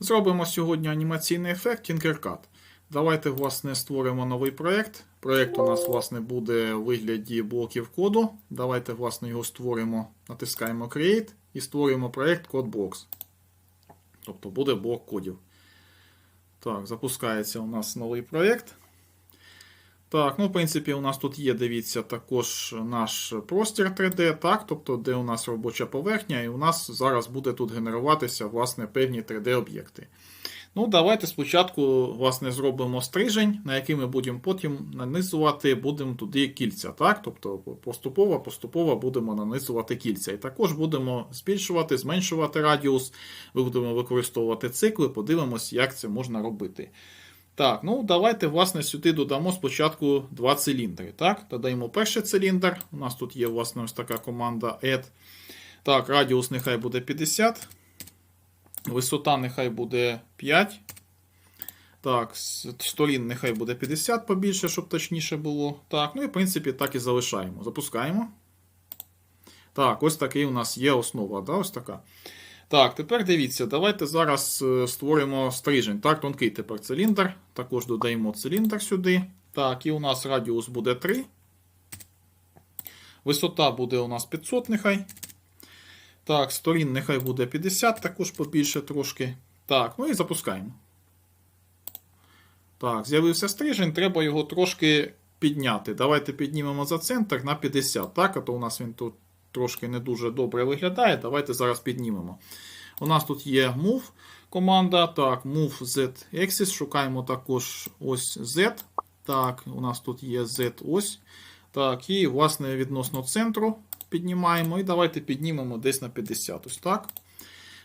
Зробимо сьогодні анімаційний ефект Tinkercad. Давайте, власне, створимо новий проєкт. Проєкт у нас, власне, буде у вигляді блоків коду. Давайте, власне, його створимо, натискаємо Create і створюємо проєкт CodeBlocks. Тобто буде блок кодів. Так, запускається у нас новий проєкт. Так, ну, в принципі, у нас тут є, дивіться, також наш простір 3D, так, тобто, де у нас робоча поверхня, і у нас зараз буде тут генеруватися, власне, певні 3D-об'єкти. Ну, давайте спочатку, власне, зробимо стрижень, на який ми будемо потім нанизувати, будемо туди кільця. так, Тобто поступово поступово будемо нанизувати кільця. І також будемо збільшувати, зменшувати радіус, будемо використовувати цикли, подивимось, як це можна робити. Так, ну давайте, власне, сюди додамо спочатку два циліндри. Так, додаємо перший циліндр. У нас тут є, власне, ось така команда add. Так, радіус нехай буде 50. Висота нехай буде 5. Так, сторін нехай буде 50 побільше, щоб точніше було. Так, ну і в принципі так і залишаємо. Запускаємо. Так, ось такий у нас є основа. да, ось така. Так, тепер дивіться, давайте зараз е, створимо стрижень. Так, тонкий тепер циліндр. Також додаємо циліндр сюди. Так, і у нас радіус буде 3. Висота буде у нас 500, нехай. Так, сторін нехай буде 50, також побільше трошки. Так, ну і запускаємо. Так, з'явився стрижень, треба його трошки підняти. Давайте піднімемо за центр на 50. Так, а то у нас він тут трошки не дуже добре виглядає. Давайте зараз піднімемо. У нас тут є move команда. Так, move z axis. Шукаємо також ось Z. Так, у нас тут є Z ось. Так, і, власне, відносно центру піднімаємо. І давайте піднімемо десь на 50. Ось так.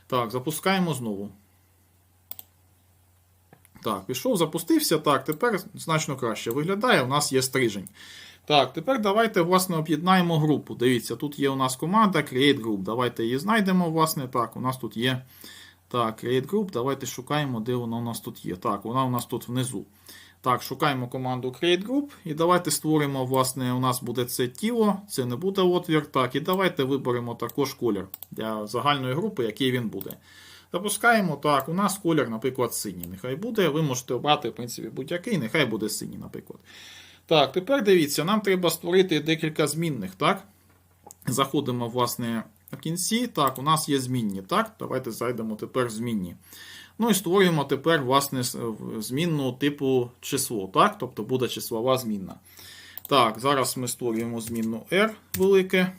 Так, запускаємо знову. Так, пішов, запустився. Так, тепер значно краще виглядає. У нас є стрижень. Так, тепер давайте, власне, об'єднаємо групу. Дивіться, тут є у нас команда Create Group. Давайте її знайдемо, власне. Так, у нас тут є. Так, Create Group. Давайте шукаємо, де вона у нас тут є. Так, вона у нас тут внизу. Так, шукаємо команду Create Group. І давайте створимо, власне, у нас буде це тіло, це не буде отвір. Так, і давайте виберемо також колір для загальної групи, який він буде. Запускаємо. Так, у нас колір, наприклад, синій. Нехай буде. Ви можете обрати, в принципі, будь-який, нехай буде синій, наприклад. Так, тепер дивіться, нам треба створити декілька змінних. так? Заходимо, власне, в кінці. Так, у нас є змінні. так? Давайте зайдемо тепер в змінні. Ну і створюємо тепер, власне, змінну типу число. так? Тобто буде числова змінна. Так, зараз ми створюємо змінну R велике.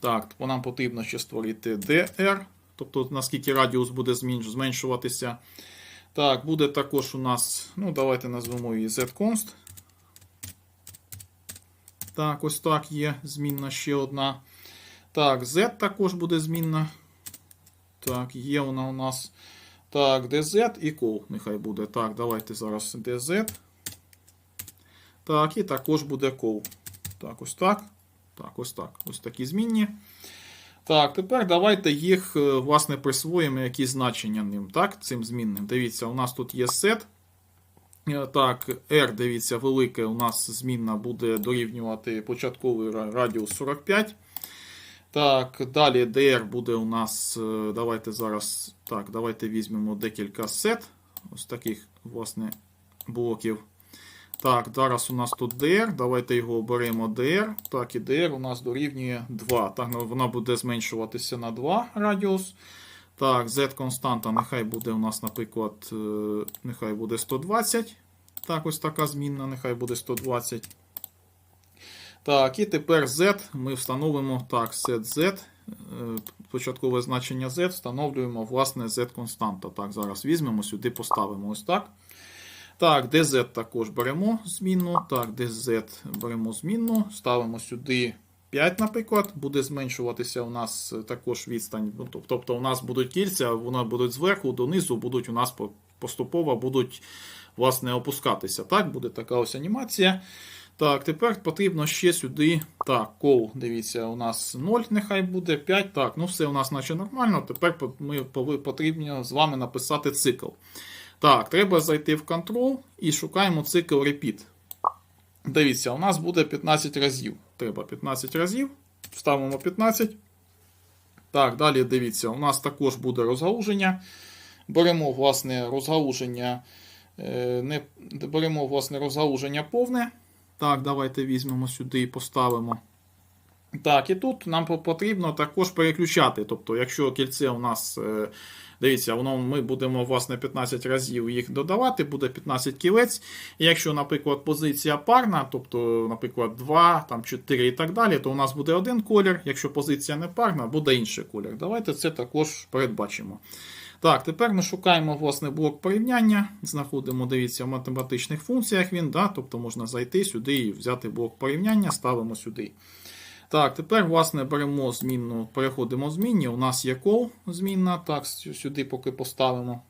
Так, нам потрібно ще створити DR, тобто наскільки радіус буде зменшуватися. Так, буде також у нас, ну, давайте назвемо її zconst. Так, ось так є змінна ще одна. Так, Z також буде змінна. Так, є вона у нас. Так, DZ і call нехай буде. Так, давайте зараз DZ. Так, і також буде call. Так, ось так. Так, ось так. Ось такі змінні. Так, тепер давайте їх, е, власне, присвоїмо якісь значення ним. Так, цим змінним. Дивіться, у нас тут є set. Е, так, R, дивіться, велике у нас змінна буде дорівнювати початковий радіус 45. Так, далі DR буде у нас. е, Давайте зараз. Так, давайте візьмемо декілька сет. Ось таких, власне, блоків. Так, зараз у нас тут DR. Давайте його оберемо DR. Так, і DR у нас дорівнює 2. Так, ну, вона буде зменшуватися на 2 радіус. Так, Z константа, нехай буде у нас, наприклад, е, нехай буде 120. Так, ось така змінна, нехай буде 120. Так, і тепер Z ми встановимо так, set Z. е, Початкове значення Z встановлюємо, власне, Z константа. Так, зараз візьмемо, сюди поставимо ось так. Так, DZ також беремо змінну. Так, DZ беремо змінну, ставимо сюди 5, наприклад, буде зменшуватися у нас також відстань. Ну, Тобто у нас будуть кільця, вони будуть зверху донизу, будуть у нас поступово будуть власне, опускатися. Так, буде така ось анімація. Так, тепер потрібно ще сюди. Так, кол, дивіться, у нас 0, нехай буде 5. Так, ну все у нас наче нормально. Тепер ми потрібно з вами написати цикл. Так, треба зайти в Control і шукаємо цикл Repeat. Дивіться, у нас буде 15 разів. Треба 15 разів. Ставимо 15. Так, далі дивіться, у нас також буде розгалуження. беремо власне розгалуження, не, беремо власне розгалуження повне. Так, давайте візьмемо сюди і поставимо. Так, і тут нам потрібно також переключати. Тобто, якщо кільце у нас, е, дивіться, воно ми будемо власне 15 разів їх додавати, буде 15 кілець. І якщо, наприклад, позиція парна, тобто, наприклад, 2, там 4 і так далі, то у нас буде один колір. Якщо позиція не парна, буде інший колір. Давайте це також передбачимо. Так, тепер ми шукаємо власне блок порівняння. Знаходимо, дивіться, в математичних функціях він, да, тобто можна зайти сюди і взяти блок порівняння, ставимо сюди. Так, тепер, власне, беремо змінну, переходимо в змінні. У нас є call змінна. Так, сюди поки поставимо.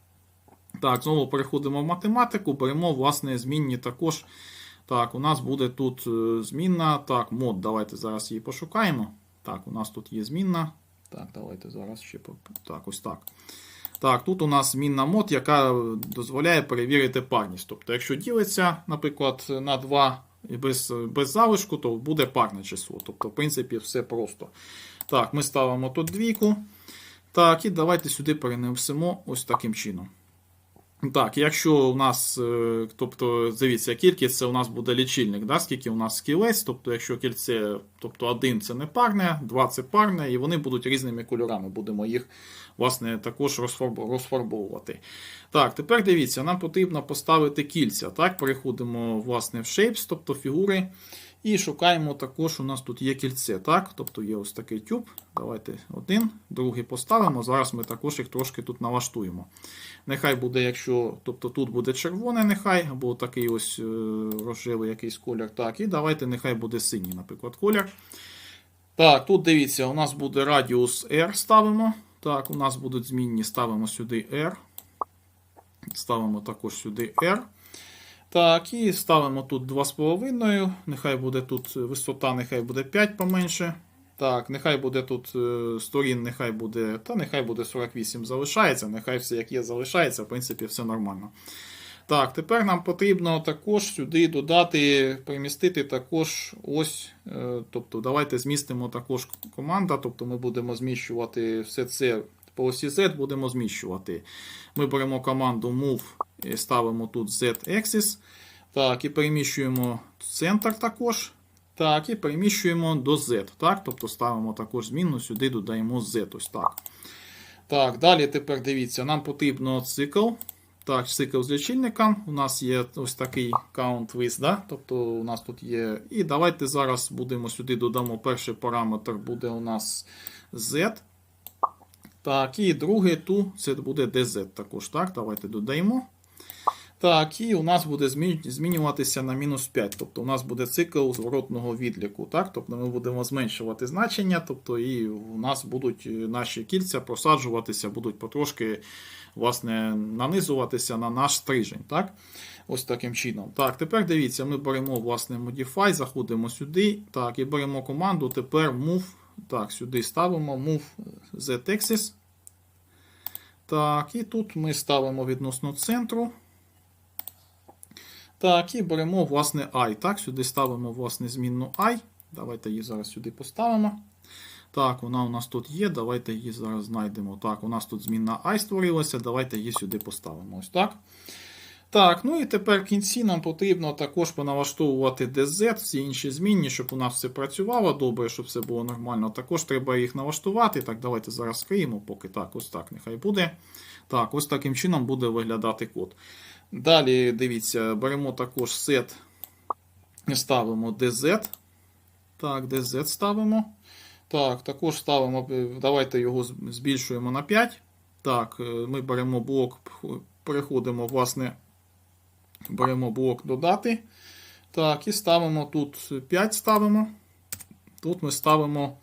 Так, знову переходимо в математику, беремо, власне, змінні також. Так, у нас буде тут е, змінна. Так, мод. Давайте зараз її пошукаємо. Так, у нас тут є змінна. Так, давайте зараз ще так, ось так. Так, тут у нас змінна мод, яка дозволяє перевірити парність. Тобто, якщо ділиться, наприклад, на 2 і без, без залишку, то буде парне число. Тобто, в принципі, все просто. Так, ми ставимо тут двійку. Так, і давайте сюди перенесемо ось таким чином. Так, якщо у нас, е, тобто, дивіться, кількість це у нас буде лічильник, да, скільки у нас кілець, тобто, якщо кільце, тобто один це не парне, два це парне, і вони будуть різними кольорами. Будемо їх, власне, також розфарбовувати. Так, тепер дивіться, нам потрібно поставити кільця. Так, переходимо, власне, в Shapes, тобто фігури. І шукаємо також, у нас тут є кільце, так? Тобто є ось такий тюб. Давайте один, другий поставимо. Зараз ми також їх трошки тут налаштуємо. Нехай буде, якщо тобто тут буде червоне, нехай, або такий ось е, рожевий якийсь колір. Так, і давайте нехай буде синій, наприклад, колір. Так, тут дивіться, у нас буде радіус R ставимо. Так, у нас будуть змінні, ставимо сюди R. Ставимо також сюди R. Так, і ставимо тут 2,5. Нехай буде тут висота, нехай буде 5 поменше. Так, нехай буде тут е, сторін, нехай буде, та нехай буде 48 залишається, нехай все як є залишається, в принципі, все нормально. Так, тепер нам потрібно також сюди додати, перемістити також ось. е, Тобто, давайте змістимо також команда, тобто ми будемо зміщувати все це по осі Z, будемо зміщувати. Ми беремо команду move ставимо тут Z-axis. Так, і переміщуємо центр також. Так, і переміщуємо до Z. Так, тобто ставимо також змінну, сюди додаємо Z. Ось так. Так, далі тепер дивіться, нам потрібно цикл. Так, цикл з лічильником. У нас є ось такий count with, да? тобто у нас тут є. І давайте зараз будемо сюди додамо перший параметр, буде у нас Z. Так, і другий ту, це буде DZ також. Так, давайте додаємо. Так, і у нас буде змінюватися на мінус 5. Тобто у нас буде цикл зворотного відліку. Так? Тобто ми будемо зменшувати значення, тобто і у нас будуть е, наші кільця просаджуватися, будуть потрошки власне, нанизуватися на наш стрижень. Так? Ось таким чином. Так, тепер дивіться, ми беремо власне Modify, заходимо сюди. Так, і беремо команду. Тепер move. Так, сюди ставимо move z-axis. Так, і тут ми ставимо відносно центру. Так, і беремо, власне, I. Так, сюди ставимо, власне, змінну I. Давайте її зараз сюди поставимо. Так, вона у нас тут є. Давайте її зараз знайдемо. Так, у нас тут змінна I створилася. Давайте її сюди поставимо. Ось так. Так, ну і тепер в кінці нам потрібно також поналаштовувати DZ, всі інші змінні, щоб у нас все працювало добре, щоб все було нормально. Також треба їх налаштувати. Так, давайте зараз скриємо, поки так, ось так нехай буде. Так, ось таким чином буде виглядати код. Далі, дивіться, беремо також set, ставимо DZ. Так, DZ ставимо. Так, також ставимо, давайте його збільшуємо на 5. Так, е, ми беремо блок, переходимо, власне, беремо блок додати. Так, і ставимо тут 5 ставимо. Тут ми ставимо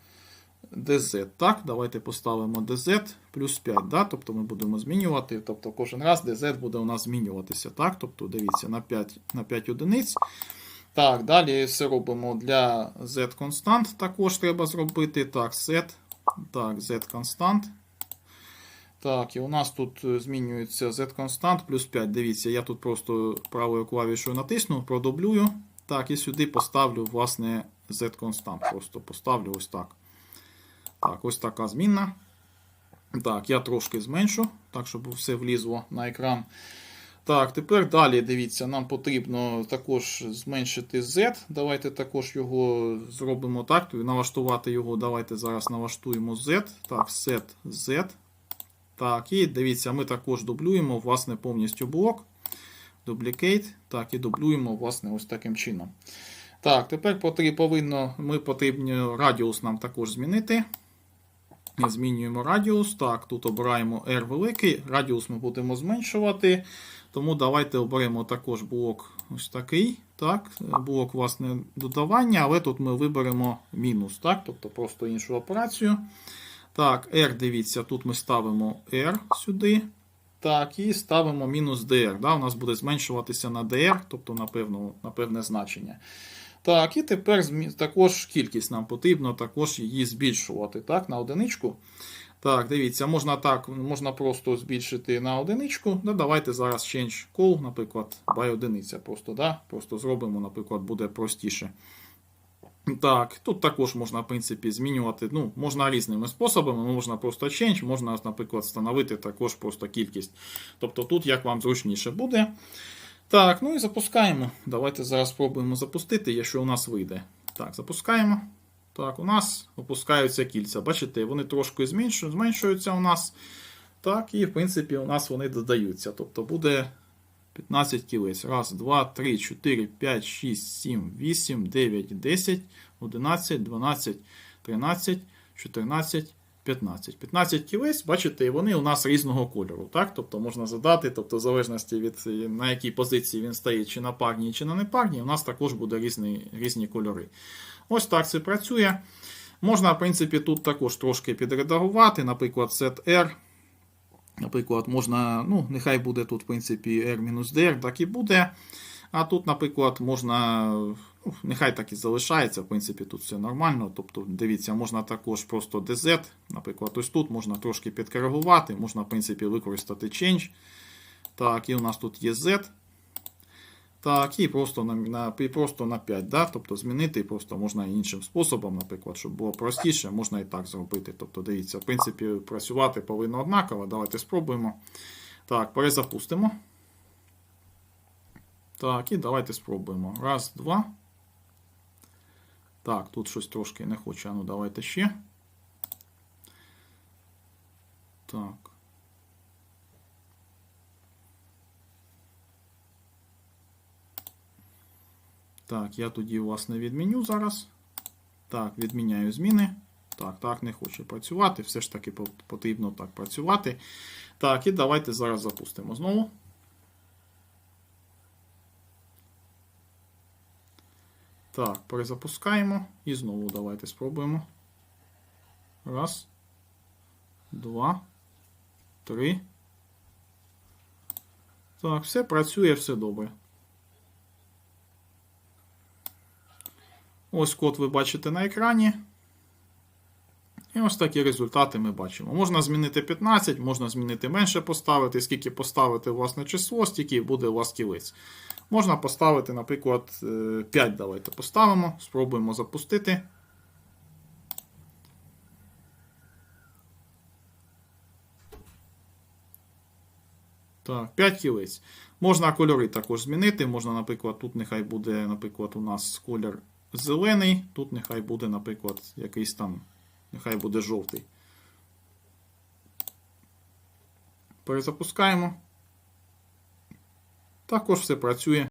DZ. Так, давайте поставимо DZ плюс 5. Да? Тобто ми будемо змінювати. Тобто кожен раз DZ буде у нас змінюватися. Так? Тобто, дивіться, на 5, на 5 одиниць. Так, далі все робимо для Z констант. Також треба зробити. Так, set. Так, Z констант. Так, і у нас тут е, змінюється Z констант плюс 5. Дивіться, я тут просто правою клавішою натисну, продублюю. Так, і сюди поставлю, власне, Z констант. Просто поставлю ось так. Так, ось така змінна. Так, я трошки зменшу, так, щоб все влізло на екран. Так, тепер далі дивіться, нам потрібно також зменшити Z. Давайте також його зробимо так. Налаштувати його. Давайте зараз налаштуємо Z. Так, set Z. Так, і дивіться, ми також дублюємо власне повністю блок. Duplicate. Так, і дублюємо, власне, ось таким чином. Так, тепер повинно, ми потрібно радіус нам також змінити. Змінюємо радіус. Так, тут обираємо R великий. Радіус ми будемо зменшувати. Тому давайте оберемо також блок ось такий. Так, блок, власне, додавання, але тут ми виберемо мінус, так, тобто просто іншу операцію. Так, R, дивіться, тут ми ставимо R сюди. Так, і ставимо мінус DR. Да, У нас буде зменшуватися на DR, тобто на, певну, на певне значення. Так, і тепер також кількість нам потрібно також її збільшувати так, на одиничку. Так, дивіться, можна так, можна просто збільшити на одиничку. Да, давайте зараз change call, наприклад, by одиниця. Просто, да, просто зробимо, наприклад, буде простіше. Так, тут також можна, в принципі, змінювати. Ну, можна різними способами. Можна просто change, можна, наприклад, встановити також просто кількість. Тобто тут як вам зручніше буде. Так, ну і запускаємо. Давайте зараз спробуємо запустити, якщо у нас вийде. Так, запускаємо. Так, у нас опускаються кільця. Бачите, вони трошки зменшуються у нас. Так, і в принципі у нас вони додаються. Тобто буде 15 кілець. Раз, два, три, 4, 5, 6, 7, 8, 9, 10, 11, 12, 13, 14, 15. 15 кілець, бачите, вони у нас різного кольору. Так? Тобто можна задати, тобто в залежності від на якій позиції він стоїть, чи на парній, чи на непарній, у нас також буде різні, різні кольори. Ось так це працює. Можна, в принципі, тут також трошки підредагувати, наприклад, set R. Наприклад, можна, ну, нехай буде тут, в принципі, R-DR, так і буде. А тут, наприклад, можна, ну, нехай так і залишається, в принципі, тут все нормально. Тобто, дивіться, можна також просто DZ, наприклад, ось тут можна трошки підкоригувати, можна, в принципі, використати change. Так, і у нас тут є Z. Так, і просто на, на, і просто на 5, да? тобто змінити просто можна іншим способом, наприклад, щоб було простіше, можна і так зробити. Тобто, дивіться, в принципі, працювати повинно однаково. Давайте спробуємо. Так, перезапустимо. Так, і давайте спробуємо. Раз, два. Так, тут щось трошки не хоче. А ну давайте ще. Так. Так, я тоді, власне, відміню зараз. Так, відміняю зміни. Так, так, не хоче працювати. Все ж таки потрібно так працювати. Так, і давайте зараз запустимо знову. Так, перезапускаємо. І знову давайте спробуємо. Раз. Два. Три. Так, все працює, все добре. Ось код ви бачите на екрані. І ось такі результати ми бачимо. Можна змінити 15, можна змінити менше поставити. Скільки поставити власне число, стільки буде у вас кілець. Можна поставити, наприклад, е, 5 давайте поставимо. Спробуємо запустити. Так, 5 кілець. Можна кольори також змінити. Можна, наприклад, тут нехай буде, наприклад, у нас колір зелений, тут нехай буде, наприклад, якийсь там, нехай буде жовтий. Перезапускаємо. Також все працює.